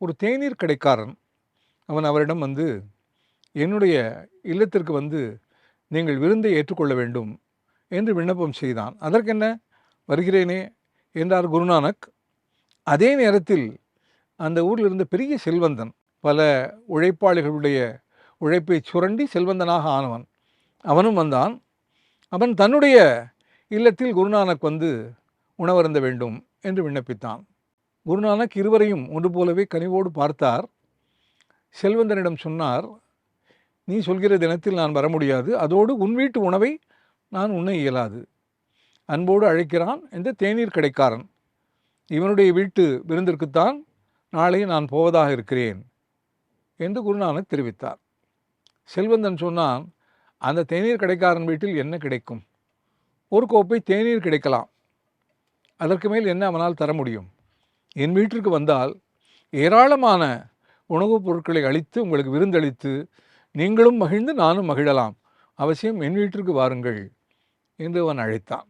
ஒரு தேநீர் கடைக்காரன். அவன் அவரிடம் வந்து என்னுடைய இல்லத்திற்கு வந்து நீங்கள் விருந்தை ஏற்றுக்கொள்ள வேண்டும் என்று விண்ணப்பம் செய்தான். அதற்கென்ன? வருகிறேனே என்றார் குருநானக். அதே நேரத்தில் அந்த ஊரில் இருந்த பெரிய செல்வந்தன் பல உழைப்பாளிகளுடைய உழைப்பை சுரண்டி செல்வந்தனாக ஆனவன் அவனும் வந்தான். அவன் தன்னுடைய இல்லத்தில் குருநானக் வந்து உணவருந்த வேண்டும் என்று விண்ணப்பித்தான். குருநானக் இருவரையும் ஒன்று போலவே கனிவோடு பார்த்தார். செல்வந்தனிடம் சொன்னார் நீ சொல்கிற தினத்தில் நான் வர முடியாது. அதோடு உன் வீட்டு உணவை நான் உண்ண இயலாது. அன்போடு அழைக்கிறான் இந்த தேநீர் கடைக்காரன். இவனுடைய வீட்டு விருந்திற்குத்தான் நாளை நான் போவதாக இருக்கிறேன் என்று குருநானக் தெரிவித்தார். செல்வந்தன் சொன்னான் அந்த தேநீர் கடைக்காரன் வீட்டில் என்ன கிடைக்கும்? ஒரு கோப்பை தேநீர் கிடைக்கலாம். அதற்கு மேல் என்ன அவனால் தர முடியும்? என் வீட்டிற்கு வந்தால் ஏராளமான உணவுப் பொருட்களை அளித்து உங்களுக்கு விருந்தளித்து நீங்களும் மகிழ்ந்து நானும் மகிழலாம். அவசியம் என் வீட்டிற்கு வாருங்கள் என்று அவன் அழைத்தான்.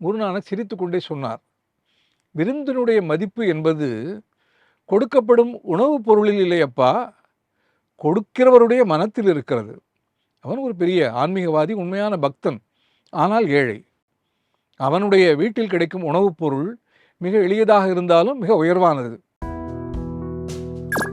குருநானக் சிரித்து கொண்டே சொன்னார். விருந்தினுடைய மதிப்பு என்பது கொடுக்கப்படும் உணவுப் பொருளில் இல்லையப்பா கொடுக்கிறவருடைய மனத்தில் இருக்கிறது. அவன் ஒரு பெரிய ஆன்மீகவாதி உண்மையான பக்தன் ஆனால் ஏழை. அவனுடைய வீட்டில் கிடைக்கும் உணவுப் பொருள் மிக எளியதாக இருந்தாலும் மிக உயர்வானது.